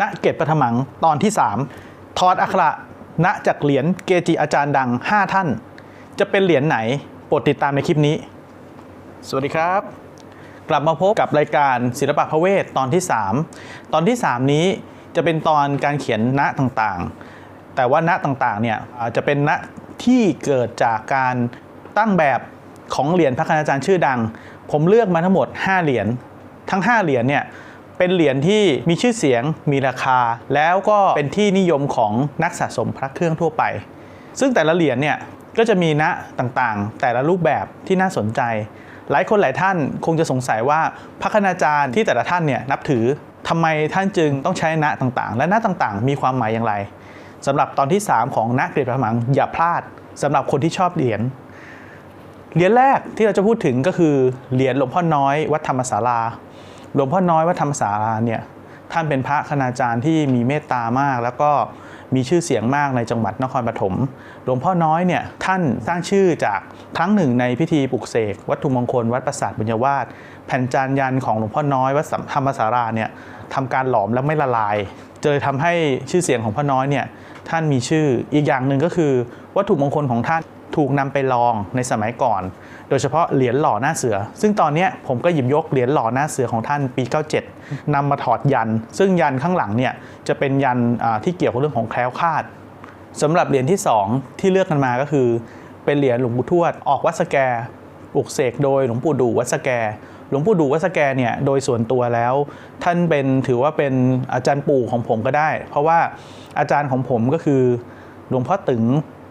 ณเกตปฐมังตอนที่ 3 ทอดอักขระณจากเหรียญเกจิอาจารย์ดัง 5 ท่าน จะเป็นเหรียญไหนโปรดติดตามในคลิปนี้ สวัสดีครับ กลับมาพบกับรายการศิลปะพระเวทตอนที่ 3 ตอนที่ 3 นี้จะเป็นตอนการเขียนณต่างๆ แต่ว่าณต่างๆเนี่ยจะเป็นณที่เกิดจากการตั้งแบบของเหรียญพระคณาจารย์ชื่อดัง ผมเลือกมาทั้งหมด 5 เหรียญทั้ง 5 เหรียญเนี่ย เป็นเหรียญที่มีชื่อเสียงมีราคา แล้วก็เป็นที่นิยมของนักสะสมพระเครื่องทั่วไป ซึ่งแต่ละเหรียญเนี่ยก็จะมีณต่างๆ แต่ละรูปแบบที่น่าสนใจ หลายคนหลายท่านคงจะสงสัยว่าพระคณาจารย์ที่แต่ละท่านเนี่ยนับถือทำไมท่านจึงต้องใช้ณต่างๆ และณต่างๆ มีความหมายอย่างไรสำหรับตอนที่ 3 ของณเกรดพระมังอย่าพลาดสำหรับคนที่ชอบเหรียญเหรียญแรกที่เราจะพูดถึงก็คือเหรียญหลวงพ่อน้อยวัดธรรมศาลา หลวงพ่อน้อยวัดธรรมศาลาเนี่ยท่านเป็นพระคณาจารย์ที่มีเมตตามาก แล้วก็มีชื่อเสียงมากในจังหวัดนครปฐมหลวงพ่อน้อยเนี่ยท่านสร้างชื่อจากครั้งหนึ่งในพิธีปลุกเสกวัตถุมงคลวัดปราสาทบุญญวาสแผ่นจานยันของหลวงพ่อน้อยวัดธรรมศาลาเนี่ยทำการหลอมแล้วไม่ละลายเจอทำให้ชื่อเสียงของพ่อน้อยเนี่ยท่านมีชื่ออีกอย่างหนึ่งก็คือ วัตถุมงคลของท่านถูกนำไปลองในสมัยก่อน ดยเฉพาะเหรียญหล่อหน้าเสือ ซึ่งตอนนี้ผมก็หยิบยกเหรียญหล่อหน้าเสือของท่านปี 97นำมาถอดยัน ซึ่งยันข้างหลังเนี่ยจะเป็นยันที่เกี่ยวกับเรื่องของแคล้วคลาดสำหรับเหรียญที่ 2 ที่เลือกกันมาก็คือ เป็นเหรียญหลวงปู่ทวดออกวัดสแกปลุกเสกโดยหลวงปู่ดูวัดสแกหลวงปู่ดูวัดสแกเนี่ยโดยส่วนตัวแล้ว ท่านเป็นถือว่าเป็นอาจารย์ปู่ของผมก็ได้ เพราะว่าอาจารย์ของผมก็คือหลวงพ่อตึง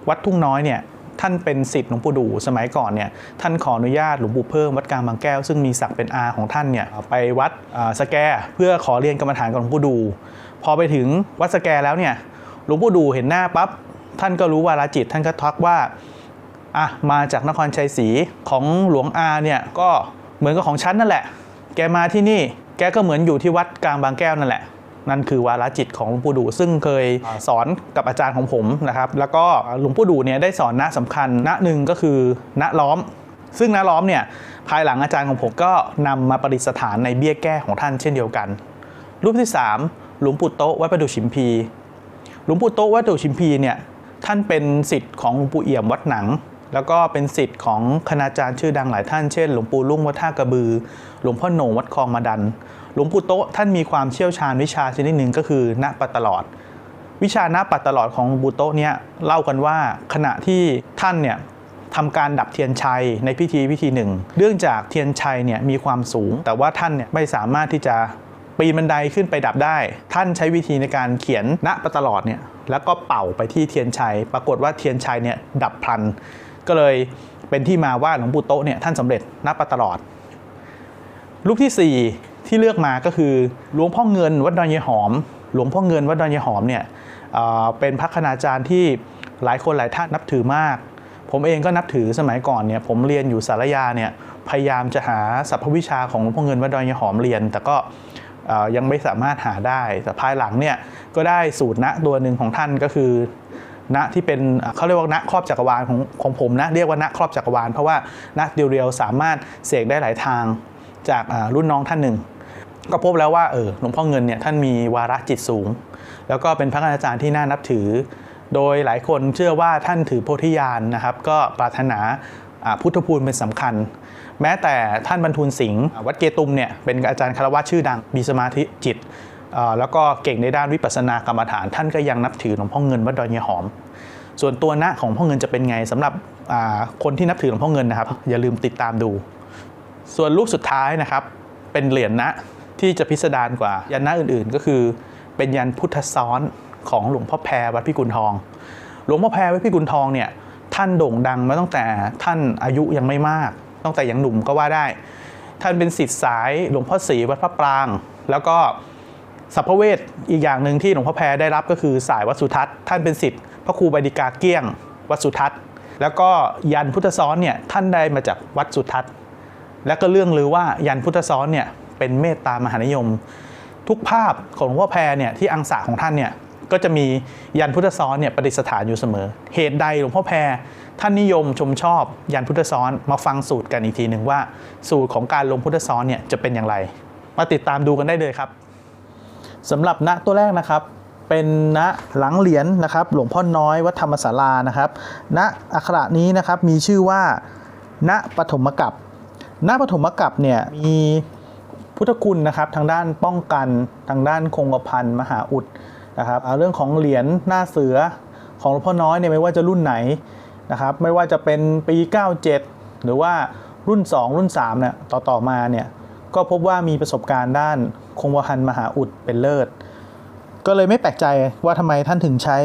วัดทุ่งน้อยเนี่ย ท่านเป็นศิษย์หลวงปู่ดูสมัยก่อนเนี่ยท่านขออนุญาตหลวงปู่เพิ่มวัดกลางบางแก้ว ซึ่งมีศักดิ์เป็นอาของท่านเนี่ยไปวัดสแกเพื่อขอเรียนกรรมฐานกับหลวงปู่ดู พอไปถึงวัดสแกแล้วเนี่ยหลวงปู่ดูเห็นหน้าปั๊บท่านก็รู้วาลจิตท่านก็ทักว่าอะมาจากนครชัยศรีของหลวงอาเนี่ยก็เหมือนกับของฉันนั่นแหละ แกมาที่นี่แกก็เหมือนอยู่ที่วัดกลางบางแก้วนั่นแหละ นั่นคือวาระจิตของหลวงปู่ดูซึ่งเคยสอนกับอาจารย์ของผมนะครับ แล้วก็หลวงปู่ดูเนี่ยได้สอนณสำคัญณหนึ่งก็คือณล้อม ซึ่งณล้อมเนี่ยภายหลังอาจารย์ของผมก็นำมาประดิษฐานในเบี้ยแก้ของท่านเช่นเดียวกัน รูปที่ 3 หลวงปู่โตะวัดประดู่ชิมพี หลวงปู่โตะวัดประดู่ชิมพีเนี่ยท่านเป็นสิทธิ์ของหลวงปู่เอี่ยมวัดหนัง แล้วก็เป็นสิทธิ์ของคณาจารย์ชื่อดังหลายท่านเช่น หลวงปู่ลุ่งวัดท่ากระบือ หลวงพ่อโหน่งวัดคลองมาดัน หลวงปู่โตะท่านมีความเชี่ยวชาญวิชาชนิดหนึ่งก็คือณปัตตลอด วิชาณปัตตลอดของหลวงปู่โตะเนี่ยเล่ากันว่าขณะที่ท่านเนี่ยทำการดับเทียนชัยในพิธีพิธีหนึ่งเนื่องจากเทียนชัยเนี่ยมีความสูง แต่ว่าท่านเนี่ยไม่สามารถที่จะปีนบันไดขึ้นไปดับได้ ท่านใช้วิธีในการเขียนณปัตตลอดเนี่ยแล้วก็เป่าไปที่เทียนชัย ปรากฏว่าเทียนชัยเนี่ยดับพลัน ก็เลยเป็นที่มาว่าหลวงปู่โตะเนี่ยท่านสำเร็จณปัตตลอดรูปที่ 4 ที่เลือกมาก็คือหลวงพ่อเงินวัดดอนยายหอม หลวงพ่อเงินวัดดอนยายหอมเนี่ยเเป็นพระคณาจารย์ที่หลายคนหลายท่านนับถือมาก ผมเองก็นับถือสมัยก่อนเนี่ยผมเรียนอยู่สารยาเนี่ยพยายามจะหาสรรพวิชาของหลวงพ่อเงินวัดดอนยายหอมเรียน แต่ก็ยังไม่สามารถหาได้ แต่ภายหลังเนี่ยก็ได้สูตรณตัวหนึ่งของท่านก็คือณที่เป็นเขาเรียกว่าณครอบจักรวาลของของผมนะเรียกว่าณครอบจักรวาลเพราะว่าณเดียวๆสามารถเสกได้หลายทางจากรุ่นน้องท่านหนึ่ง ก็พบแล้วว่าเออหลวงพ่อเงินเนี่ยท่านมีวาระจิตสูง แล้วก็เป็นพระอาจารย์ที่น่านับถือ โดยหลายคนเชื่อว่าท่านถือโพธิญาณนะครับ ก็ปรารถนาพุทธภูมิเป็นสำคัญ แม้แต่ท่านบรรทุนสิงห์วัดเกตุมเนี่ยเป็นอาจารย์คารวะชื่อดังมีสมาธิจิต แล้วก็เก่งในด้านวิปัสสนากรรมฐาน ท่านก็ยังนับถือหลวงพ่อเงินวัดดอนยายหอม ส่วนตัวณของพ่อเงินจะเป็นไงสำหรับคนที่นับถือหลวงพ่อเงินนะครับ อย่าลืมติดตามดู ส่วนลูกสุดท้ายนะครับเป็นเหรียญนะ ที่จะพิสดารกว่ายันนะอื่นๆ ก็คือ เป็นยันพุทธซ้อนของหลวงพ่อแพรวัดพิกุลทอง หลวงพ่อแพรวัดพิกุลทองเนี่ยท่านโด่งดังมาตั้งแต่ท่านอายุยังไม่มาก ตั้งแต่ยังหนุ่มก็ว่าได้ ท่านเป็นศิษย์สายหลวงพ่อศรีวัดพระปราง แล้วก็สัพพเวทอีกอย่างหนึ่งที่หลวงพ่อแพรได้รับก็คือสายวัดสุทัศน์ท่านเป็นศิษย์พระครูบดิกาเกี้ยง วัดสุทัศน์ แล้วก็ยันพุทธซ้อนเนี่ยท่านได้มาจากวัดสุทัศน์ และก็เรื่องลือว่ายันพุทธซ้อนเนี่ย เป็นเมตตามหานิยม ทุกภาพของหลวงพ่อแพรเนี่ยที่อังสะของท่านเนี่ยก็จะมียันพุทธซ้อนเนี่ยประดิษฐานอยู่เสมอ เหตุใดหลวงพ่อแพรท่านนิยมชมชอบยันพุทธซ้อนมาฟังสูตรกันอีกทีหนึ่งว่า สูตรของการลงพุทธซ้อนเนี่ยจะเป็นอย่างไร มาติดตามดูกันได้เลยครับสำหรับณตัวแรกนะครับเป็นณหลังเหรียญนะครับ หลวงพ่อน้อยวัดธรรมศาลานะครับ ณอักขระนี้นะครับมีชื่อว่า ณปฐมกัปณปฐมกัปเนี่ยมี พุทธคุณนะครับทางด้านป้องกันทางด้านคงกระพันมหาอุดนะครับเรื่องของเหรียญหน้าเสือของหลวงพ่อน้อยเนี่ยไม่ว่าจะรุ่นไหนนะครับไม่ว่าจะเป็นปี 97 หรือว่ารุ่น 2 รุ่น3เนี่ยต่อต่อมาเนี่ยก็พบว่ามีประสบการณ์ด้านคงกระพันมหาอุดเป็นเลิศ ก็เลยไม่แปลกใจว่าทำไมท่านถึงใช้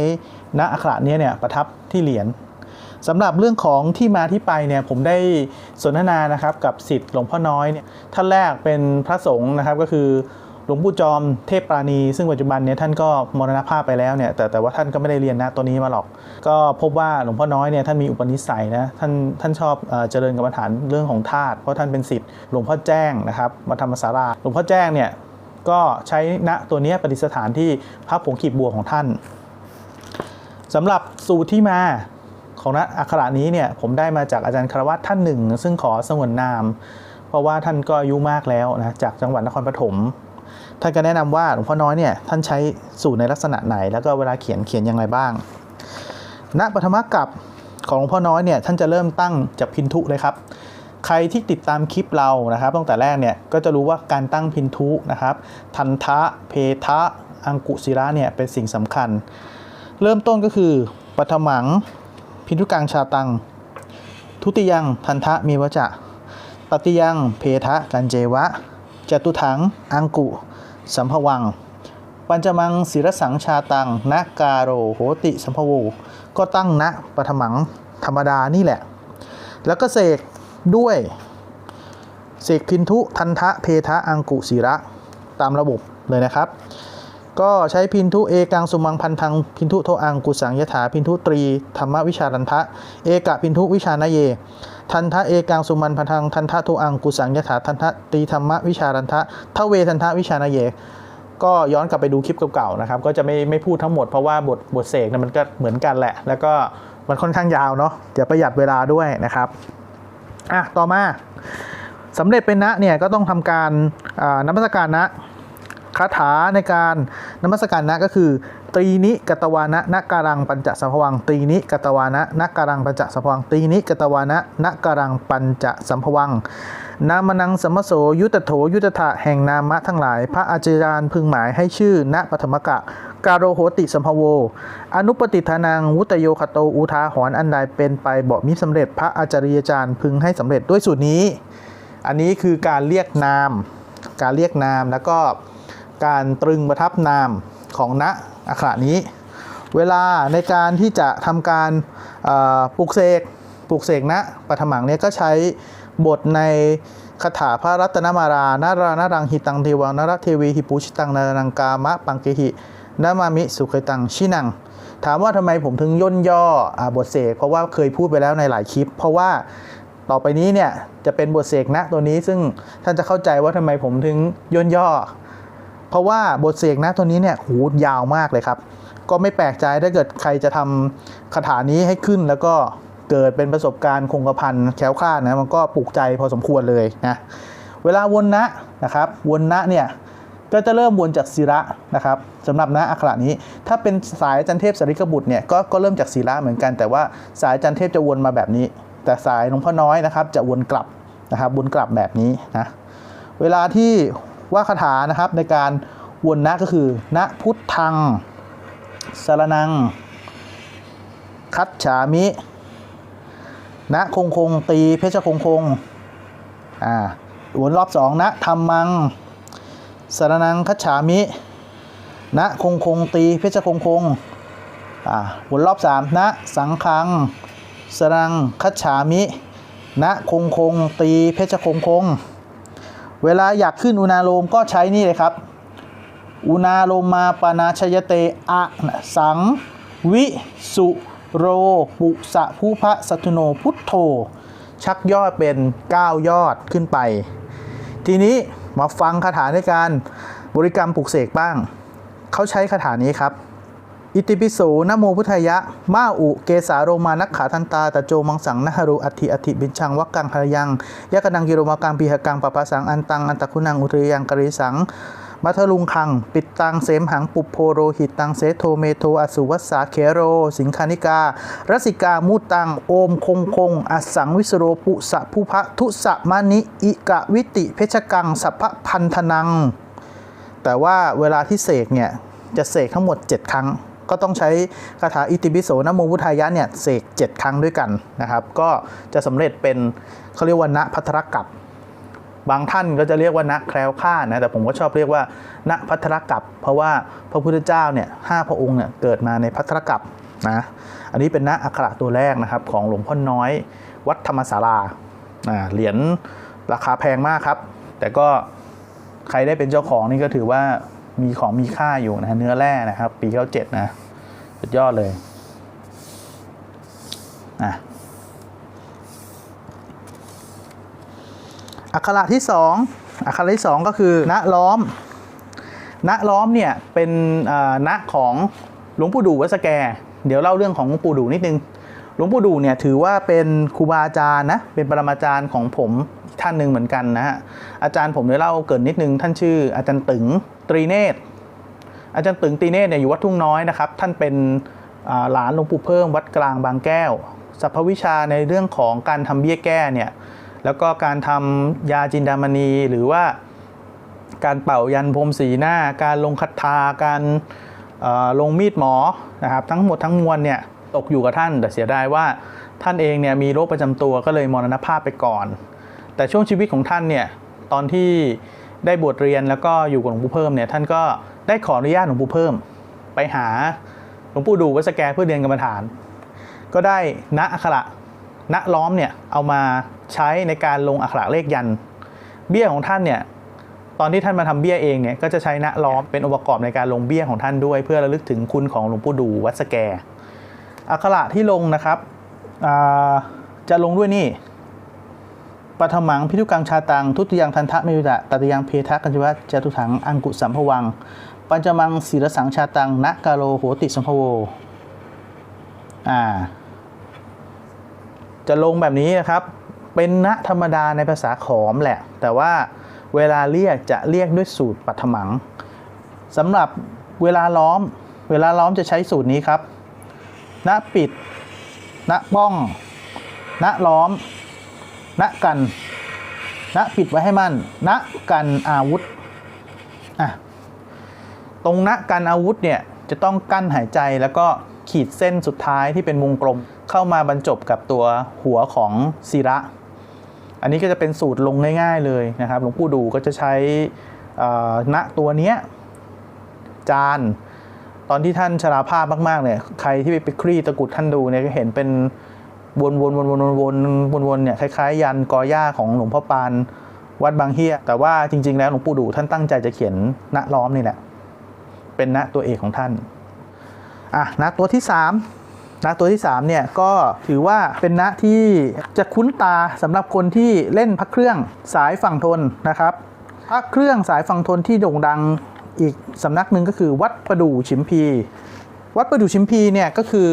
ณอักขระเนี้เนี่ยประทับที่เหรียญ สำหรับเรื่องของที่มาที่ไปเนี่ยผมได้สนทนานะครับกับสิทธิ์หลวงพ่อน้อยเนี่ยท่านแรกเป็นพระสงฆ์นะครับก็คือหลวงปู่จอมเทพปราณี ซึ่งปัจจุบันเนี่ยท่านก็มรณภาพไปแล้วเนี่ยแต่แต่ว่าท่านก็ไม่ได้เรียนนะตัวนี้มาหรอก ก็พบว่าหลวงพ่อน้อยเนี่ยท่านมีอุปนิสัยนะท่านท่านชอบเจริญกรรมฐานเรื่องของธาตุเพราะท่านเป็นสิทธิ์หลวงพ่อแจ้งนะครับมาธรรมสาราหลวงพ่อแจ้งเนี่ยก็ใช้ณตัวนี้ประดิษฐานที่พระผงขีบบัวของท่านสำหรับสูตรที่มา ของณอักขระนี้เนี่ยผมได้มาจากอาจารย์คารวัตท่านหนึ่ง ซึ่งขอสงวนนาม เพราะว่าท่านก็อายุมากแล้วนะจากจังหวัดนครปฐมท่านก็แนะนำว่าหลวงพ่อน้อยเนี่ยท่านใช้สูตรในลักษณะไหน แล้วก็เวลาเขียนเขียนอย่างไรบ้างณปฐมกัปของหลวงพ่อน้อยเนี่ยท่านจะเริ่มตั้งจากพินทุเลยครับ ใครที่ติดตามคลิปเรานะครับตั้งแต่แรกเนี่ยก็จะรู้ว่าการตั้งพินทุนะครับ ทันทะ เพทะ อังกุศิระเนี่ยเป็นสิ่งสำคัญ เริ่มต้นก็คือปฐมัง พินทุกังชาตัง ทุติยังทันทะมีวจะตติยังเพทะกันเจวะจตุถัง อังกุ สัมภวัง ปัญจมังศิรสังชาตังนกาโรโหติสัมภโวก็ตั้งณปฐมังธรรมดานี่แหละ แล้วก็เสกด้วย เสกพินทุทันทะเพทะอังกุศิระตามระบบเลยนะครับ ก็ใช้พินทุเอกังสุมังพันธังพินทุโทอังกุสังยถาพินทุตรีธรรมวิชารันทะ เอกะพินทุวิชานเย ทันทะเอกังสุมันพันธังทันทะโทอังกุสังยถาทันทะตรีธรรมวิชารันทะทเวทันทะวิชานเยก็ย้อนกลับไปดูคลิปเก่าๆนะครับ ก็จะไม่ไม่พูดทั้งหมดเพราะว่าบทบทเสกนยมันก็เหมือนกันแหละ แล้วก็มันค่อนข้างยาวเนาะเดี๋ยวประหยัดเวลาด้วยนะครับอะต่อมาสำเร็จเป็นนะเนี่ยก็ต้องทำการอ่านมัสการนะ คาถาในการนมัสการนะก็คือ ตรีนิกตวานะนักการังปัญจสัมภวังตรีนิกตวานะนักการังปัญจสัมภวังตรีนิกตวานะนักการังปัญจสัมภวังนามนังสมโสยุตโถยุตถะแห่งนามะทั้งหลาย พระอาจารย์พึงหมายให้ชื่อณปฐมกะกาโรโหติสัมภโว อนุปติทานังวุตโยคโตอุทาหรณ์อันใดเป็นไปบอกมิสำเร็จพระอาจาริยจารย์พึงให้สำเร็จด้วยสูตรนี้ อันนี้คือการเรียกนาม การเรียกนามแล้วก็ การตรึงประทับนามของณอักขระนี้ เวลาในการที่จะทำการปลุกเสกปลุกเสกณปฐมังเนี่ยก็ใช้บทในคาถาพระรัตนมารานารานารังหิตังเทวังนารเทวีหิปุชิตังนารังกามะปังเกหินามามิสุขตังชินัง ถามว่าทำไมผมถึงย่นย่ออบทเสกเพราะว่าเคยพูดไปแล้วในหลายคลิป เพราะว่าต่อไปนี้เนี่ยจะเป็นบทเสกนะตัวนี้ซึ่งท่านจะเข้าใจว่าทำไมผมถึงย่นย่อ เพราะว่าบทเสกนะตัวนี้เนี่ยหูยาวมากเลยครับ ก็ไม่แปลกใจถ้าเกิดใครจะทำคาถานี้ให้ขึ้นแล้วก็เกิดเป็นประสบการณ์คงกระพันแคล้วคลาดนะมันก็ปลุกใจพอสมควรเลยนะเวลาวนนะนะครับวนนะเนี่ยก็จะเริ่มวนจากศิระนะครับสำหรับนะอักขระนี้ ถ้าเป็นสายจันเทพสาริกบุตรเนี่ยก็ก็เริ่มจากศิระเหมือนกัน แต่ว่าสายจันเทพจะวนมาแบบนี้ แต่สายหลวงพ่อน้อยนะครับ จะวนกลับนะครับวนกลับแบบนี้นะเวลาที่ ว่าคาถานะครับในการวนนะก็คือนะพุทธังสารนัง คัดฉามินะคงคงตีเพชรคงคงอ่าวนรอบสองนะธรรมังสารนังคัดฉามิ นะคงคงตีเพชรคงคงอ่าวนรอบสามนะสังคังสรังคัดฉามิ นะคงคงตีเพชรคงคง เวลาอยากขึ้นอุณาโลมก็ใช้นี่เลยครับ อุณาโลมาปนาชยเตอะสัง วิสุโร ปุสะผู้พระสัตุโนพุทโธ ชักยอดเป็น 9 ยอดขึ้นไป ทีนี้มาฟังคาถาในการบริกรรมปลุกเสกบ้าง เขาใช้คาถานี้ครับ อิติปิโสนโมพุทธายะ มาอุ เกสาโรมานักขาทันตาตะโจมังสังนะฮารุอัติอธิบินชังวักกังหายังยะกนังกิโรมากังปีหกังปะปะสังอันตังอันตะคุณังอุตริยังกริสังมัทลุงคัง ปิดตังเสมหังปุโพโรหิตตังเสโทเมโทอสุวัสสาเคโร สิงคานิกา รสิกามุตตัง โอมคงคง อสังวิสโรปุสะผู้พะทุสะมานิ อิกะวิติ เพชกังสัพพะพันธนัง แต่ว่าเวลาที่เสกเนี่ย จะเสกทั้งหมด 7 ครั้ง ก็ต้องใช้คาถาอิติปิโสนโมพุทธายะเนี่ยเสก7 ครั้งด้วยกันนะครับ ก็จะสำเร็จเป็นเขาเรียกว่าณพัทรกัปบางท่านก็จะเรียกว่าณแคล้วคลานะแต่ผมก็ชอบเรียกว่าณพัทรกัปเพราะว่าพระพุทธเจ้าเนี่ยห้าพระองค์เนี่ยเกิดมาในพัทรกัปนะอันนี้เป็นณอักขระตัวแรกนะครับของหลวงพ่อน้อยวัดธรรมศาลาอ่าเหรียญราคาแพงมากครับ แต่ก็ใครได้เป็นเจ้าของนี่ก็ถือว่า มีของมีค่าอยู่นะเนื้อแร่นะครับ ปีเขาเจ็ดนะสุดยอดเลยอะอักขระที่สองอักขระที่สองก็คือณล้อมณล้อมเนี่ยเป็นณของหลวงปู่ดูวัดสแก เดี๋ยวเล่าเรื่องของหลวงปู่ดูนิดนึงหลวงปู่ดูเนี่ยถือว่าเป็นครูบาอาจารย์นะเป็นปรมาจารย์ของผม ท่านหนึ่งเหมือนกันนะฮะอาจารย์ผมเนี่ยเล่าเกินนิดนึง ท่านชื่อ อาจารย์ตึงตรีเนตรอาจารย์ตึงตรีเนตรเนี่ยอยู่วัดทุ่งน้อยนะครับท่านเป็นหลานหลวงปู่เพิ่มวัดกลางบางแก้วสรรพวิชาในเรื่องของการทำเบี้ยแก้เนี่ยแล้วก็การทำยาจินดามณีหรือว่าการเป่ายันพรมสีหน้า การลงคาถาการลงมีดหมอนะครับทั้งหมดทั้งมวลเนี่ยตกอยู่กับท่าน แต่เสียดายว่าท่านเองเนี่ยมีโรคประจำตัวก็เลยมรณภาพไปก่อน แต่ช่วงชีวิตของท่านเนี่ยตอนที่ได้บวชเรียนแล้วก็อยู่กับหลวงปู่เพิ่มเนี่ยท่านก็ได้ขออนุญาตหลวงปู่เพิ่ม ไปหาหลวงปู่ดูวัดสแกเพื่อเรียนกรรมฐาน ก็ได้ณอักขระณล้อมเนี่ยเอามาใช้ในการลงอักขระเลขยัน เบี้ยของท่านเนี่ยตอนที่ท่านมาทำเบี้ยเองเนี่ยก็จะใช้ณล้อมเป็นองค์ประกอบในการลงเบี้ยของท่านด้วย เพื่อระลึกถึงคุณของหลวงปู่ดูวัดสแกอักขระที่ลงนะครับจะลงด้วยนี่ ปฐมังพิทุกังชาตัง ทุติยังทันทะเมยุตะตติยังเพทะกัญจวัตจตุถังอังกุสัมภวัง ปัญจมังศีรสังชาตังนะกาโลโหติสัมภโวอ่า จะลงแบบนี้นะครับ เป็นณธรรมดาในภาษาขอมแหละ แต่ว่าเวลาเรียกจะเรียกด้วยสูตรปัทมังสำหรับเวลาล้อม เวลาล้อมจะใช้สูตรนี้ครับณปิดณป้องณล้อม ณกันณปิดไว้ให้มั่นณกันอาวุธอะตรงณกันอาวุธเนี่ยจะต้องกั้นหายใจแล้วก็ขีดเส้นสุดท้ายที่เป็นวงกลมเข้ามาบรรจบกับตัวหัวของศิระ อันนี้ก็จะเป็นสูตรลงง่าย ๆ เลยนะครับหลวงปู่ดูก็จะใช้ณตัวเนี้ยจานตอนที่ท่านชราภาพมากๆเนี่ยใครที่ไปไปคลี่ตะกุดท่านดูเนี่ยก็เห็นเป็น วนๆวนๆวนๆวนๆวนเนี่ยคล้ายๆ ยันกอหญ้าของหลวงพ่อปานวัดบางเฮียแต่ว่าจริง ๆ แล้วหลวงปู่ดูท่านตั้งใจจะเขียนณล้อมนี่แหละเป็นณตัวเอกของท่านอะณตัวที่3ณตัวที่3เนี่ยก็ถือว่าเป็นณที่จะคุ้นตาสำหรับคนที่เล่นพระเครื่องสายฝั่งทนนะครับพระเครื่องสายฝั่งทนที่โด่งดังอีกสำนักหนึ่งก็คือวัดประดู่ชิมพี วัดประดู่ชิมพีเนี่ยก็คือ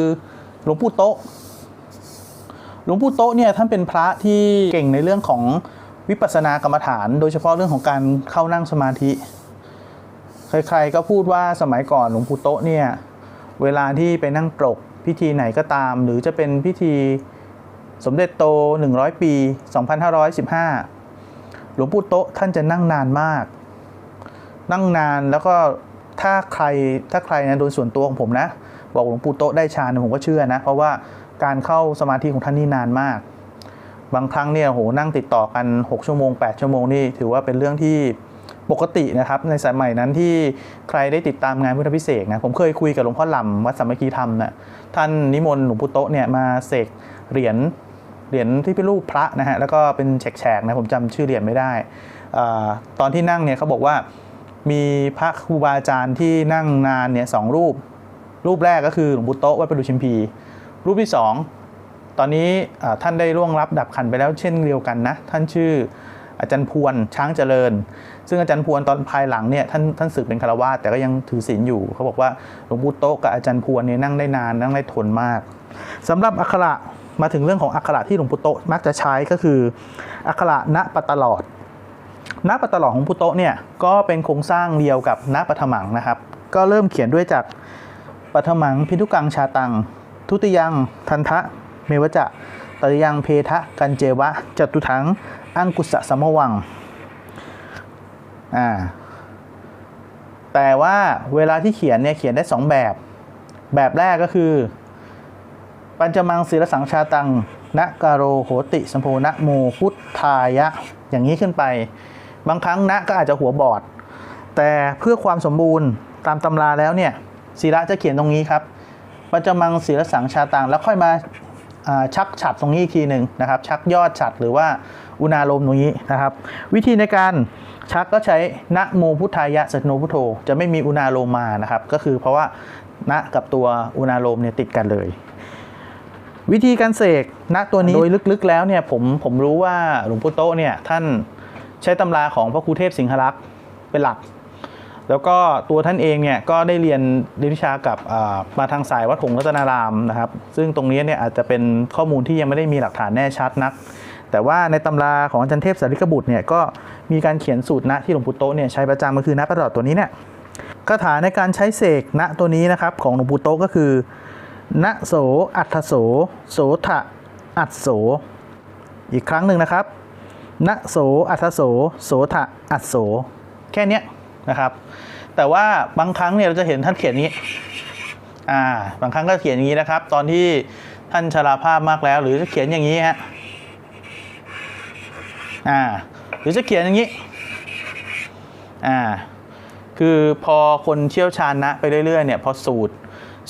หลวงปู่โต๊ะ หลวงปู่โตเนี่ยท่านเป็นพระที่เก่งในเรื่องของวิปัสสนากรรมฐาน โดยเฉพาะเรื่องของการเข้านั่งสมาธิ ใครๆก็พูดว่าสมัยก่อนหลวงปู่โตเนี่ยเวลาที่ไปนั่งปรกพิธีไหนก็ตาม หรือจะเป็นพิธีสมเด็จโต 100 ปี 2515 หลวงปู่โตท่านจะนั่งนานมาก นั่งนานแล้วก็ถ้าใครถ้าใครนะโดยส่วนตัวของผมนะ บอกหลวงปู่โตได้ฌานผมก็เชื่อนะ เพราะว่า การเข้าสมาธิของท่านนี่นานมาก บางครั้งเนี่ยโหนั่งติดต่อกัน 6 ชั่วโมง 8 ชั่วโมงนี่ถือว่าเป็นเรื่องที่ปกตินะครับในสมัยนั้นที่ใครได้ติดตามงานพุทธพิเศษนะผมเคยคุยกับหลวงพ่อหลำวัดสามัคคีธรรมนะท่านนิมนต์หลวงปู่โตเนี่ยมาเสกเหรียญเหรียญที่เป็นรูปพระนะฮะแล้วก็เป็นแฉกๆนะผมจำชื่อเหรียญไม่ได้อตอนที่นั่งเนี่ยเขาบอกว่ามีพระครูบาอาจารย์ที่นั่งนานเนี่ยสองรูป รูปแรกก็คือหลวงปู่โตวัดประดูชิมพี รูปที่สองตอนนี้ท่านได้ร่วงรับดับขันไปแล้วเช่นเดียวกันนะ ท่านชื่ออาจารย์พวนช้างเจริญ ซึ่งอาจารย์พวนตอนภายหลังเนี่ยท่านท่านศึกเป็นคารวาสแต่ก็ยังถือศีลอยู่ เขาบอกว่าหลวงปู่โต๊ะกับอาจารย์พวนเนี่ยนั่งได้นานนั่งได้ทนมากสำหรับอักขระมาถึงเรื่องของอักขระที่หลวงปู่โต๊ะมักจะใช้ก็คืออักขระณปตลอดณปัตลอดของพุโตะเนี่ยก็เป็นโครงสร้างเดียวกับณปัทมังนะครับ ก็เริ่มเขียนด้วยจากปัทมังพิทุกังชาตัง ทุติยังทันทะเมวจะตติยังเพทะกันเจวะจตุทังอังกุสะสมวังอ่าแต่ว่าเวลาที่เขียนเนี่ยเขียนได้สองแบบ แบบแรกก็คือ ปัญจมังศีลสังชาตังนะกาโรโหติสัมโพนะโมพุทธายะ อย่างนี้ขึ้นไป บางครั้งนะก็อาจจะหัวบอด แต่เพื่อความสมบูรณ์ตามตำราแล้วเนี่ยศีระจะเขียนตรงนี้ครับ ปัญจมังศีลสังชาตัง แล้วค่อยมาชักฉัดตรงนี้อีกทีหนึ่งนะครับ ชักยอดฉัดหรือว่าอุณาโลมตรงนี้นะครับ วิธีในการชักก็ใช้นะโมพุทธายะสัตโนพุทโธ จะไม่มีอุณาโลมมานะครับ ก็คือเพราะว่านะกับตัวอุณาโลมเนี่ยติดกันเลย วิธีการเสกณตัวนี้โดยลึกๆแล้วเนี่ยผมผมรู้ว่าหลวงปู่โตเนี่ยท่านใช้ตำราของพระครูเทพสิงหรักษ์เป็นหลัก แล้วก็ตัวท่านเองเนี่ยก็ได้เรียนเรียนวิชากับมาทางสายวัดหงส์รัตนารามนะครับ ซึ่งตรงนี้เนี่ยอาจจะเป็นข้อมูลที่ยังไม่ได้มีหลักฐานแน่ชัดนัก แต่ว่าในตำราของอาจารย์เทพสาริกบุตรเนี่ยก็มีการเขียนสูตรณที่หลวงปู่โตเนี่ยใช้ประจำก็คือณประดอดตัวนี้เนี่ยคาถาในการใช้เสกณตัวนี้นะครับของหลวงปู่โตก็คือณโสอัฏฐโสโสทะอัตโส อีกครั้งหนึ่งนะครับณโสอัฏฐโสโสทะอัตโส แค่นี้ นะครับ แต่ว่าบางครั้งเนี่ยเราจะเห็นท่านเขียนนี้อ่าบางครั้งก็เขียนอย่างนี้นะครับ ตอนที่ท่านชราภาพมากแล้ว หรือจะเขียนอย่างนี้ฮะอ่าหรือจะเขียนอย่างนี้อ่าคือพอคนเชี่ยวชาญนะไปเรื่อยๆเนี่ยพอสูตร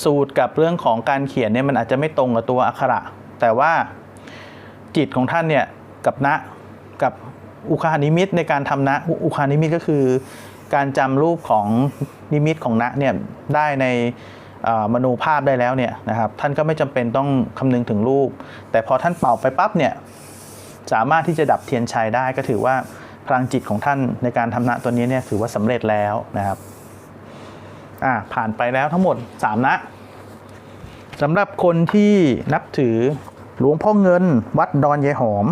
สูตรกับเรื่องของการเขียนเนี่ยมันอาจจะไม่ตรงกับตัวอักขระ แต่ว่าจิตของท่านเนี่ยกับนะกับอุคานิมิตในการทำนะอุอุคานิมิตก็คือ การจำรูปของนิมิตของนะเนี่ยได้ในมโนภาพได้แล้วเนี่ยนะครับท่านก็ไม่จำเป็นต้องคำนึงถึงรูป แต่พอท่านเป่าไปปั๊บเนี่ยสามารถที่จะดับเทียนชัยได้ก็ถือว่าพลังจิตของท่านในการทำนะตัวนี้เนี่ยถือว่าสำเร็จแล้วนะครับอ่าผ่านไปแล้วทั้งหมด 3 นะสำหรับคนที่นับถือหลวงพ่อเงินวัดดอนยายหอม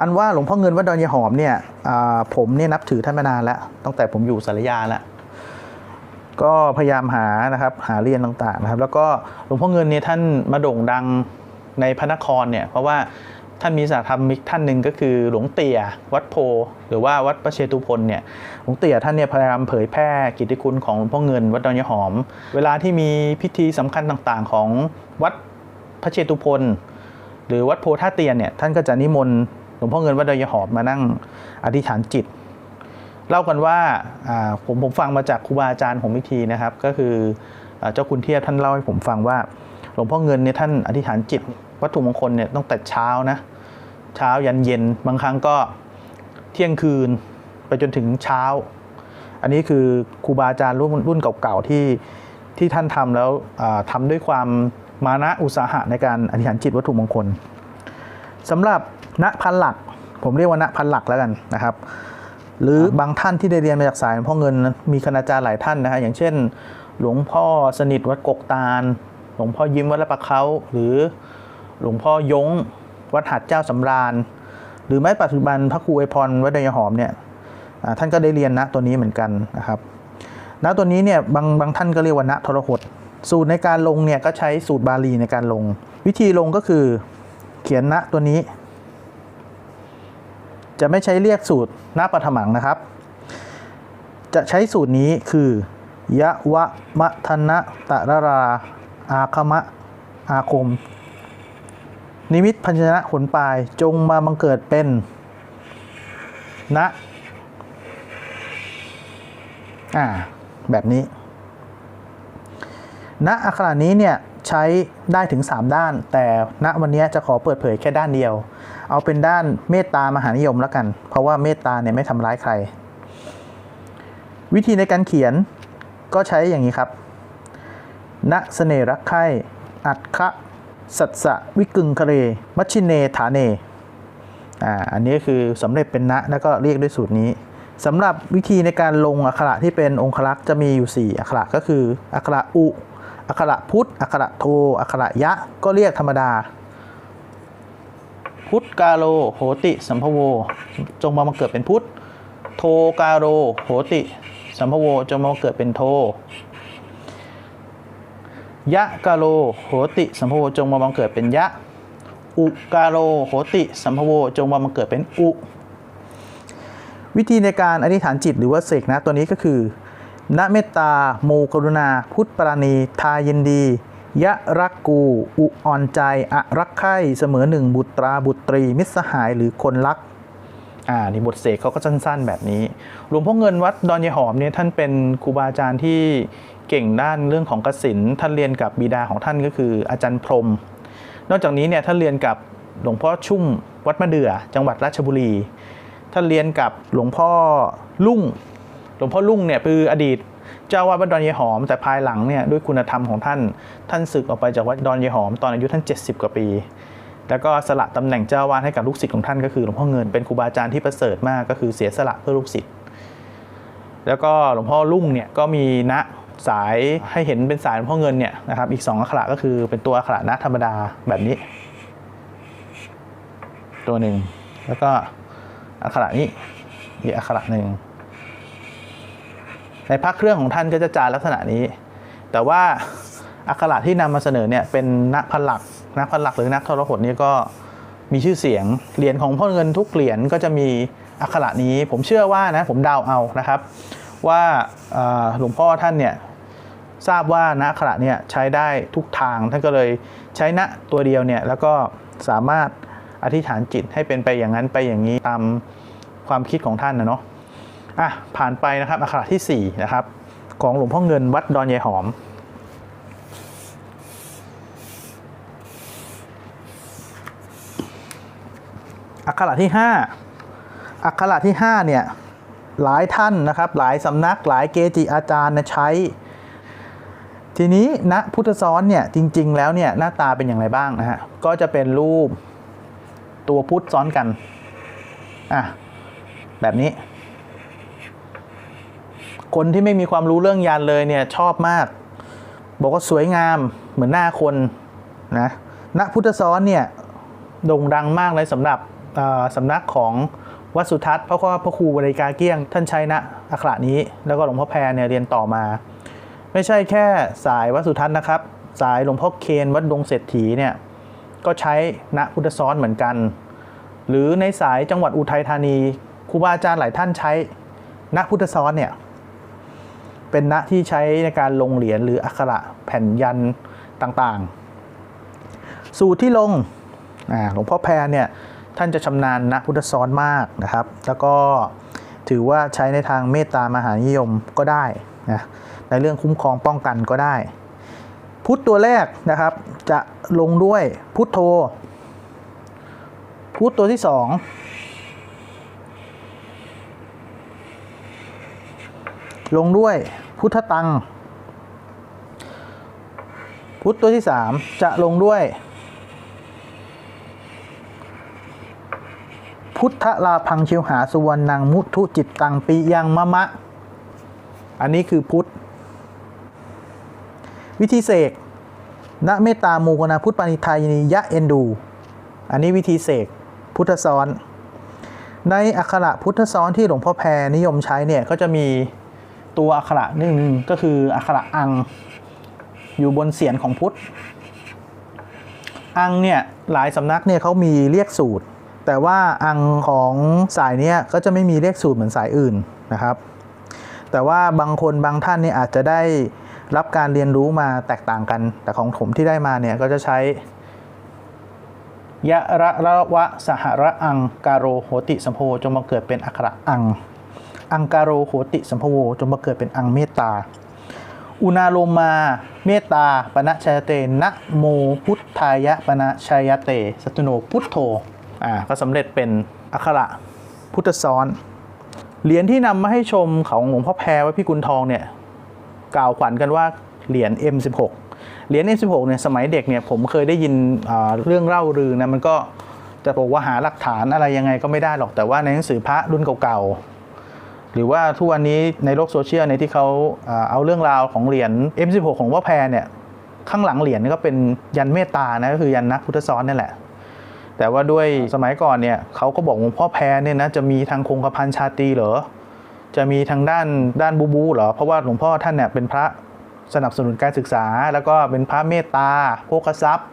อันว่าหลวงพ่อเงินวัดดอนยาหอมเนี่ยผมเนี่ยนับถือท่านมานานแล้วตั้งแต่ผมอยู่สารยาแล้วก็พยายามหานะครับหาเรียนต่างๆนะครับ แล้วก็หลวงพ่อเงินเนี่ยท่านมาโด่งดังในพระนครเนี่ยเพราะว่าท่านมีสาธรรมิกท่านหนึ่งก็คือหลวงเตี่ยวัดโพ หรือว่าวัดประเชตุพนเนี่ยหลวงเตี่ยท่านเนี่ยพยายามเผยแพร่กิตติคุณของหลวงพ่อเงิน วัดดอนยาหอม เวลาที่มีพิธีสำคัญต่างๆ ของวัดพระเชตุพนหรือวัดโพท่าเตียนเนี่ยท่านก็จะนิมนต์ หลวงพ่อเงินวัดดอยหอมมานั่งอธิษฐานจิต เล่ากันว่าผมผมฟังมาจากครูบาอาจารย์ผมอีกทีนะครับ ก็คือเจ้าคุณเทียบท่านเล่าให้ผมฟังว่า หลวงพ่อเงินเนี่ยท่านอธิษฐานจิต วัตถุมงคลเนี่ยต้องแต่เช้านะเช้ายันเย็นบางครั้งก็เที่ยงคืนไปจนถึงเช้า อันนี้คือครูบาอาจารย์รุ่นรุ่นเก่าๆที่ที่ท่านทำแล้วอ่าทำด้วยความมานะอุตสาหะในการอธิษฐานจิตวัตถุมงคลสำหรับ ณพันหลัก ผมเรียกว่าณพันหลักแล้วกันนะครับ หรือบางท่านที่ได้เรียนมาจากสายหลวงพ่อเงินมีคณาจารย์หลายท่านนะฮะอย่างเช่น หลวงพ่อสนิทวัดกกตาล หลวงพ่อยิ้มวัดละปะเขาหรือหลวงพ่อยงวัดหัดเจ้าสำราญ หรือแม้ปัจจุบันพระครูไอพรวัดดอยหอมเนี่ยท่านก็ได้เรียนณตัวนี้เหมือนกันนะครับณตัวนี้เนี่ยบางบางท่านก็เรียกว่าณทรหดสูตรในการลงเนี่ยก็ใช้สูตรบาลีในการลง วิธีลงก็คือเขียนณตัวนี้ จะไม่ใช้เรียกสูตรณปฐมังนะครับ จะใช้สูตรนี้คือยะวะมะทนะตะระราอาคมะอาคม นิมิตพัญชนะขนปลายจงมาบังเกิดเป็นณอ่าแบบนี้ณอักขระนี้เนี่ยใช้ได้ถึง 3 ด้าน แต่ณวันนี้จะขอเปิดเผยแค่ด้านเดียว เอาเป็นด้านเมตตามหานิยมแล้วกัน เพราะว่าเมตตาเนี่ยไม่ทำร้ายใคร วิธีในการเขียนก็ใช้อย่างนี้ครับณเสนรักใคร่อัดคะสัตสะวิกึงคะเร มัชชิเนฐาเนอ่าอันนี้คือสำเร็จเป็นณแล้วก็เรียกด้วยสูตรนี้สำหรับวิธีในการลงอักขระที่เป็นองคลักษ์จะมีอยู่ 4 อักขระก็คืออักขระอุ อักขระพุทธอักขระโท อักขระยะ ก็เรียกธรรมดา พุทธกาโลโหติสัมภโว จงมามาเกิดเป็นพุทธโทกาโรโหติสัมภโวจงมาบังเกิดเป็นโทยะกาโรโหติสัมภโวจงมาบังเกิดเป็นยะ อุกาโรโหติสัมภโวจงมาบังเกิดเป็นอุ วิธีในการอธิษฐานจิตหรือว่าเสกนะตัวนี้ก็คือนะเมตตาโมกรุณา พุทธปราณี ทายินดี ยะรักกู อุอ่อนใจอะรักใคร่เสมอหนึ่งบุตราบุตรี มิตรสหายหรือคนรักอ่านี่บทเสกเขาก็สั้นๆแบบนี้หลวงพ่อเงินวัดดอนยหอมเนี่ยท่านเป็นครูบาอาจารย์ที่เก่งด้านเรื่องของกสินท่านเรียนกับบิดาของท่านก็คืออาจารย์พรม นอกจากนี้เนี่ยท่านเรียนกับหลวงพ่อชุ่มวัดมะเดื่อ จังหวัดราชบุรี ท่านเรียนกับหลวงพ่อลุ่ง หลวงพ่อลุ่งเนี่ยคืออดีต เจ้าวาดวัดดอนยายหอม แต่ภายหลังเนี่ยด้วยคุณธรรมของท่าน ท่านศึกออกไปจากวัดดอนยายหอม ตอนอายุท่าน 70 กว่าปี แล้วก็สละตำแหน่งเจ้าวาดให้กับลูกศิษย์ของท่านก็คือหลวงพ่อเงินเป็นครูบาอาจารย์ที่ประเสริฐมากก็คือเสียสละเพื่อลูกศิษย์แล้วก็หลวงพ่อลุ่งเนี่ยก็มีณสายให้เห็นเป็นสายหลวงพ่อเงินเนี่ยนะครับอีกสองอักขระก็คือเป็นตัวอักขระณธรรมดาแบบนี้ ตัวหนึ่งแล้วก็อักขระนี้อีกอักขระหนึ่ง ในพระเครื่องของท่านก็จะจารลักษณะนี้ แต่ว่าอักขระที่นำมาเสนอเนี่ยเป็นนักพันหลักนักพันหลักหรือนักทรหดนี่ก็มีชื่อเสียงเหรียญของพ่อเงินทุกเหรียญก็จะมีอักขระนี้ ผมเชื่อว่านะผมเดาเอานะครับ ว่าหลวงพ่อท่านเนี่ยทราบว่าณอักขระเนี่ยใช้ได้ทุกทางท่านก็เลยใช้ณตัวเดียวเนี่ยแล้วก็สามารถอธิษฐานจิตให้เป็นไปอย่างนั้นไปอย่างนี้ตามความคิดของท่านนะเนาะ อะผ่านไปนะครับอักขระที่4นะครับของหลวงพ่อเงินวัดดอนยายหอม อักขระที่ 5 อักขระที่5เนี่ยหลายท่านนะครับหลายสำนักหลายเกจิอาจารย์ใช้ ทีนี้ณพุทธซ้อนเนี่ยจริง ๆ แล้วเนี่ยหน้าตาเป็นอย่างไรบ้างนะฮะก็จะเป็นรูปตัวพุทธซ้อนกันอะแบบนี้ คนที่ไม่มีความรู้เรื่องยานเลยเนี่ยชอบมาก บอกว่าสวยงามเหมือนหน้าคนนะณพุทธซ้อนเนี่ยโด่งดังมากเลยสำหรับสำนักของวัดสุทัศน์เพราะว่าพระครูบริกาเกี้ยง ท่านใช้ณอักระนี้ แล้วก็หลวงพ่อแพรเนี่ยเรียนต่อมา ไม่ใช่แค่สายวัดสุทัศน์นะครับ สายหลวงพ่อเคนวัดดงเศรษฐีเนี่ยก็ใช้ณพุทธซ้อนเหมือนกัน หรือในสายจังหวัดอุทัยธานีครูบาอาจารย์หลายท่านใช้ณพุทธซ้อนเนี่ย เป็นณที่ใช้ในการลงเหรียญหรืออักขระแผ่นยันต่างๆ สูตรที่ลงหลวงพ่อแพรเนี่ยท่านจะชำนาญนะพุทธซ้อนมากนะครับ แล้วก็ถือว่าใช้ในทางเมตตามหานิยมก็ได้นะในเรื่องคุ้มครองป้องกันก็ได้ พุทธตัวแรกนะครับจะลงด้วยพุทโธ พุทธตัวที่สอง ลงด้วยพุทธตัง พุทธตัวที่สามจะลงด้วย พุทธลาพังชิวหาสุวรรณังมุทุจิตตังปิยังมะมะ อันนี้คือพุทธ วิธีเสกณเมตตามูกนาพุทธปานิทายนิยะเอนดู อันนี้วิธีเสกพุทธซ้อน ในอักขระพุทธซ้อนที่หลวงพ่อแพรนิยมใช้เนี่ยก็จะมี ตัวอักขระหนึ่งก็คืออักขระอัง อยู่บนเสียนของพุทธ อังเนี่ยหลายสำนักเนี่ยเขามีเรียกสูตร แต่ว่าอังของสายเนี้ยก็จะไม่มีเรียกสูตรเหมือนสายอื่นนะครับ แต่ว่าบางคนบางท่านเนี่ยอาจจะได้รับการเรียนรู้มาแตกต่างกัน แต่ของผมที่ได้มาเนี่ยก็จะใช้ยะระระวะสหระอัง การโรโหติสัมโวจงมาเกิดเป็นอักขระอัง อังการโรโหติสัมภโวจงมาเกิดเป็นอังเมตตา อุณาโลมา เมตตาปณะชายเตนะโมพุทธายะปณะชายเตสัตุโนพุทโธอ่าก็สำเร็จเป็นอักขระพุทธซ้อนเหรียญที่นำมาให้ชมของหลวงพ่อแพรวัดพิกุลทองเนี่ยกล่าวขวัญกันว่าเหรียญ M16 เหรียญ M16 เนี่ยสมัยเด็กเนี่ยผมเคยได้ยินเรื่องเล่าลือนะมันก็จะบอกว่าหาหลักฐานอะไรยังไงก็ไม่ได้หรอกแต่ว่าในหนังสือพระรุ่นเก่า หรือว่าทุกวันนี้ในโลกโซเชียลในที่เขาเอาเรื่องราวของเหรียญ M16 ของพ่อแพรเนี่ยข้างหลังเหรียญนี่ก็เป็นยันเมตตานะก็คือยันนักพุทธซ้อนนี่แหละ แต่ว่าด้วยสมัยก่อนเนี่ยเขาก็บอกว่าพ่อแพรเนี่ยนะจะมีทางคงกระพันชาตรีเหรอจะมีทางด้านด้านบูบูเหรอเพราะว่าหลวงพ่อท่านเนี่ยเป็นพระสนับสนุนการศึกษา แล้วก็เป็นพระเมตตาโภคทรัพย์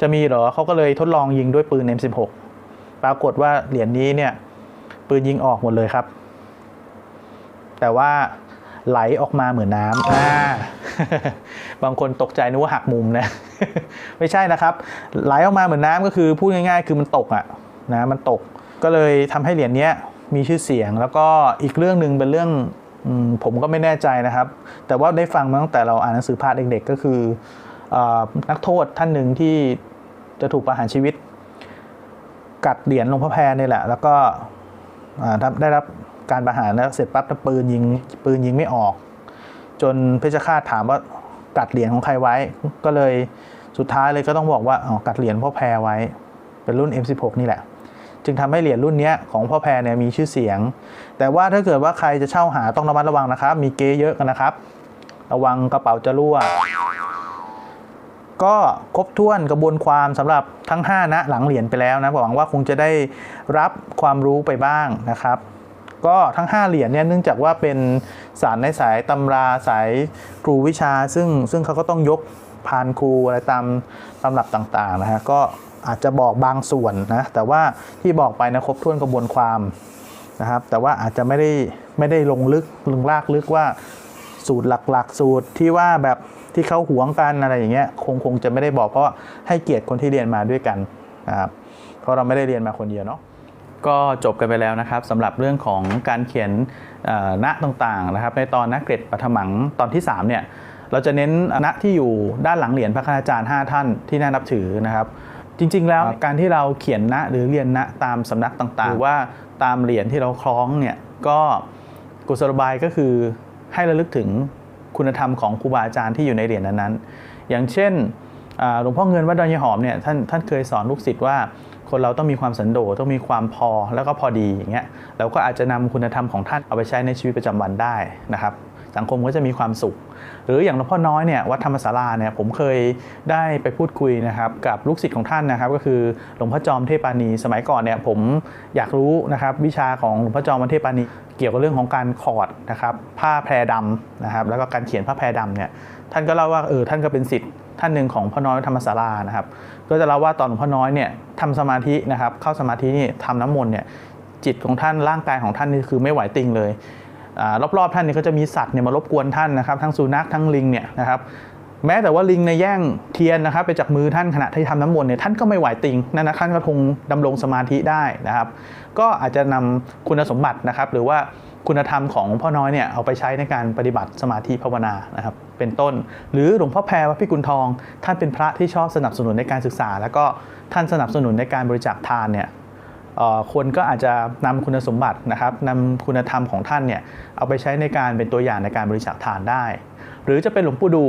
จะมีเหรอเขาก็เลยทดลองยิงด้วยปืน M16 ปรากฏว่าเหรียญนี้เนี่ยปืนยิงออกหมดเลยครับ แต่ว่าไหลออกมาเหมือนน้ำอ่าบางคนตกใจนึกว่าหักมุมนะ ไม่ใช่นะครับ ไหลออกมาเหมือนน้ำก็คือพูดง่ายๆ คือมันตกอะนะมันตกก็เลยทำให้เหรียญเนี้ยมีชื่อเสียง แล้วก็อีกเรื่องหนึ่งเป็นเรื่องอมผมก็ไม่แน่ใจนะครับ แต่ว่าได้ฟังมาตั้งแต่เราอ่านหนังสือพาเด็กๆ ก็คือเออนักโทษท่านหนึ่งที่จะถูกประหารชีวิต กัดเหรียญหลวงพ่อแพรนี่แหละ แล้วก็อ่าได้รับ การประหารแล้วเสร็จปั๊บถ้าปืนยิงปืนยิงไม่ออก จนเพชฌฆาตถามว่ากัดเหรียญของใครไว้ ก็เลยสุดท้ายเลยก็ต้องบอกว่าอ๋อกัดเหรียญพ่อแพรไว้ เป็นรุ่น M16 นี่แหละ จึงทำให้เหรียญรุ่นนี้ของพ่อแพรเนี่ยมีชื่อเสียง แต่ว่าถ้าเกิดว่าใครจะเช่าหาต้องระมัดระวังนะครับ มีเกเยอะกันนะครับ ระวังกระเป๋าจะรั่วก็ครบถ้วนกระบวนความสำหรับทั้ง 5 นะหลังเหรียญไปแล้วนะหวังว่าคงจะได้รับความรู้ไปบ้างนะครับ ก็ทั้ง 5 เหรียญเนี่ยเนื่องจากว่าเป็นสารในสายตำราสายครูวิชา ซึ่งซึ่งเขาก็ต้องยกพานครูอะไรตามตำรับต่างๆนะฮะก็อาจจะบอกบางส่วนนะแต่ว่าที่บอกไปนะครบถ้วนกระบวนความนะครับแต่ว่าอาจจะไม่ได้ไม่ได้ลงลึกลงลากลึกว่าสูตรหลักๆ สูตรที่ว่าแบบที่เขาหวงกันอะไรอย่างเงี้ยคงคงจะไม่ได้บอกเพราะว่าให้เกียรติคนที่เรียนมาด้วยกันนะครับเพราะเราไม่ได้เรียนมาคนเดียวเนาะ ก็จบกันไปแล้วนะครับสำหรับเรื่องของการเขียนเอ่อณต่างๆนะครับ ในตอนนักเกรดปฐมังตอนที่3เนี่ยเราจะเน้นณที่อยู่ด้านหลังเหรียญพระคณาจารย์ 5 ท่านที่น่านับถือนะครับ จริง ๆ แล้วการที่เราเขียนณหรือเรียนณตามสำนักต่างๆ หรือว่าตามเหรียญที่เราคล้องเนี่ยก็กุศโลบายก็คือให้ระลึกถึงคุณธรรมของครูบาอาจารย์ที่อยู่ในเหรียญนั้นๆอย่างเช่นอ่าหลวงพ่อเงินวัดดอนยายหอมเนี่ยท่านท่านเคยสอนลูกศิษย์ว่า คนเราต้องมีความสันโดษต้องมีความพอแล้วก็พอดีอย่างเงี้ยเราก็อาจจะนำคุณธรรมของท่านเอาไปใช้ในชีวิตประจำวันได้นะครับ สังคมก็จะมีความสุข หรืออย่างหลวงพ่อน้อยเนี่ยวัดธรรมศาลาเนี่ยผมเคยได้ไปพูดคุยนะครับกับลูกศิษย์ของท่านนะครับ ก็คือหลวงพ่อจอมเทพปานี สมัยก่อนเนี่ยผมอยากรู้นะครับวิชาของหลวงพ่อจอมเทพปานีเกี่ยวกับเรื่องของการขอดนะครับผ้าแพรดำนะครับแล้วก็การเขียนผ้าแพรดำเนี่ยท่านก็เล่าว่าเออท่านก็เป็นศิษย์ท่านหนึ่งของพ่อน้อยธรรมศาลานะครับ ก็จะเล่าว่าตอนหลวงพ่อน้อยเนี่ยทำสมาธินะครับเข้าสมาธินี่ทำน้ำมนต์เนี่ยจิตของท่านร่างกายของท่านนี่คือไม่ไหวติงเลยอรอบๆท่านเนี่ยก็จะมีสัตว์เนี่ยมารบกวนท่านนะครับทั้งสุนัขทั้งลิงเนี่ยนะครับแม้แต่ว่าลิงในแย่งเทียนนะครับไปจากมือท่านขณะที่ทำน้ำมนต์เนี่ยท่านก็ไม่ไหวติงนั่นนะท่านก็คงดำรงสมาธิได้นะครับ ก็อาจจะนำคุณสมบัตินะครับ หรือว่า คุณธรรมของพ่อน้อยเนี่ยเอาไปใช้ในการปฏิบัติสมาธิภาวนานะครับเป็นต้น หรือหลวงพ่อแพรวัดพิกุลทอง ท่านเป็นพระที่ชอบสนับสนุนในการศึกษา แล้วก็ท่านสนับสนุนในการบริจาคทานเนี่ยคนก็อาจจะนำคุณสมบัตินะครับนำคุณธรรมของท่านเนี่ยเอาไปใช้ในการเป็นตัวอย่างในการบริจาคทานได้ หรือจะเป็นหลวงปู่ดู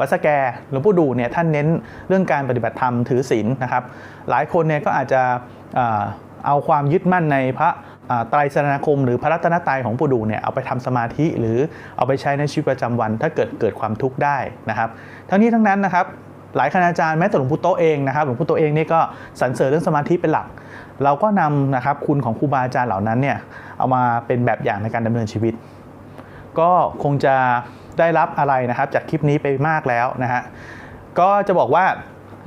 วัดสแกหลวงปู่ดูเนี่ยท่านเน้นเรื่องการปฏิบัติธรรมถือศีลนะครับ หลายคนเนี่ยก็อาจจะเอาความยึดมั่นในพระ ไตรสรณคมหรือพระรัตนตรัยของปู่ดูเนี่ยเอาไปทำสมาธิหรือเอาไปใช้ในชีวิตประจำวัน ถ้าเกิดเกิดความทุกข์ได้นะครับ ทั้งนี้ทั้งนั้นนะครับหลายคณาจารย์แม้แต่หลวงปู่โตเองนะครับหลวงปู่โตเองนี่ก็สรรเสริญเรื่องสมาธิเป็นหลัก เราก็นำนะครับคุณของครูบาอาจารย์เหล่านั้นเนี่ยเอามาเป็นแบบอย่างในการดำเนินชีวิต ก็คงจะได้รับอะไรนะครับจากคลิปนี้ไปมากแล้วนะฮะก็จะบอกว่า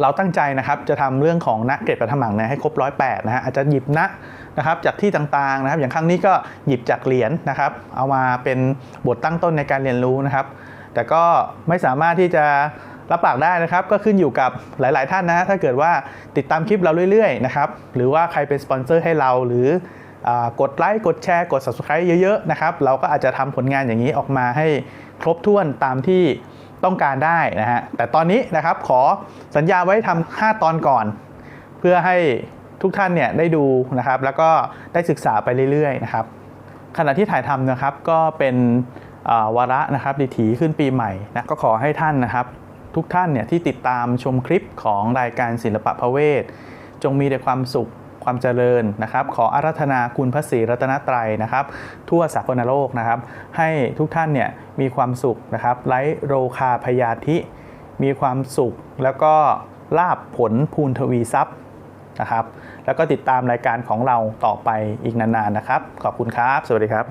เราตั้งใจนะครับจะทำเรื่องของนักเกรดประถมังเนี่ยให้ครบร้อยแปดนะฮะอาจจะหยิบนะ นะครับจากที่ต่างๆนะครับ อย่างครั้งนี้ก็หยิบจากเหรียญนะครับ เอามาเป็นบทตั้งต้นในการเรียนรู้นะครับ แต่ก็ไม่สามารถที่จะรับปากได้นะครับ ก็ขึ้นอยู่กับหลาย ๆ ท่านนะถ้าเกิดว่าติดตามคลิปเราเรื่อย ๆ นะครับ หรือว่าใครเป็นสปอนเซอร์ให้เราหรืออกดไลค์กดแชร์กด subscribe เยอะ ๆ นะครับ เราก็อาจจะทำผลงานอย่างนี้ออกมาให้ครบถ้วนตามที่ต้องการได้นะฮะแต่ตอนนี้นะครับขอสัญญาไว้ทำ5ตอนก่อน เพื่อให้ ทุกท่านเนี่ยได้ดูนะครับแล้วก็ได้ศึกษาไปเรื่อยๆนะครับขณะที่ถ่ายทำนะครับก็เป็นวาระนะครับดิถีขึ้นปีใหม่นะก็ขอให้ท่านนะครับ ทุกท่านเนี่ยที่ติดตามชมคลิปของรายการศิลปะพระเวท จงมีแต่ความสุขความเจริญนะครับ ขออารัธนาคุณพระศรีรัตนตรัยนะครับ ทั่วสากลโลกนะครับ ให้ทุกท่านเนี่ยมีความสุขนะครับไร้โรคาพยาธิ มีความสุขแล้วก็ลาบผลภูนทวีทรัพย์นะครับ แล้วก็ติดตามรายการของเราต่อไปอีกนานๆนะครับ ขอบคุณครับ สวัสดีครับ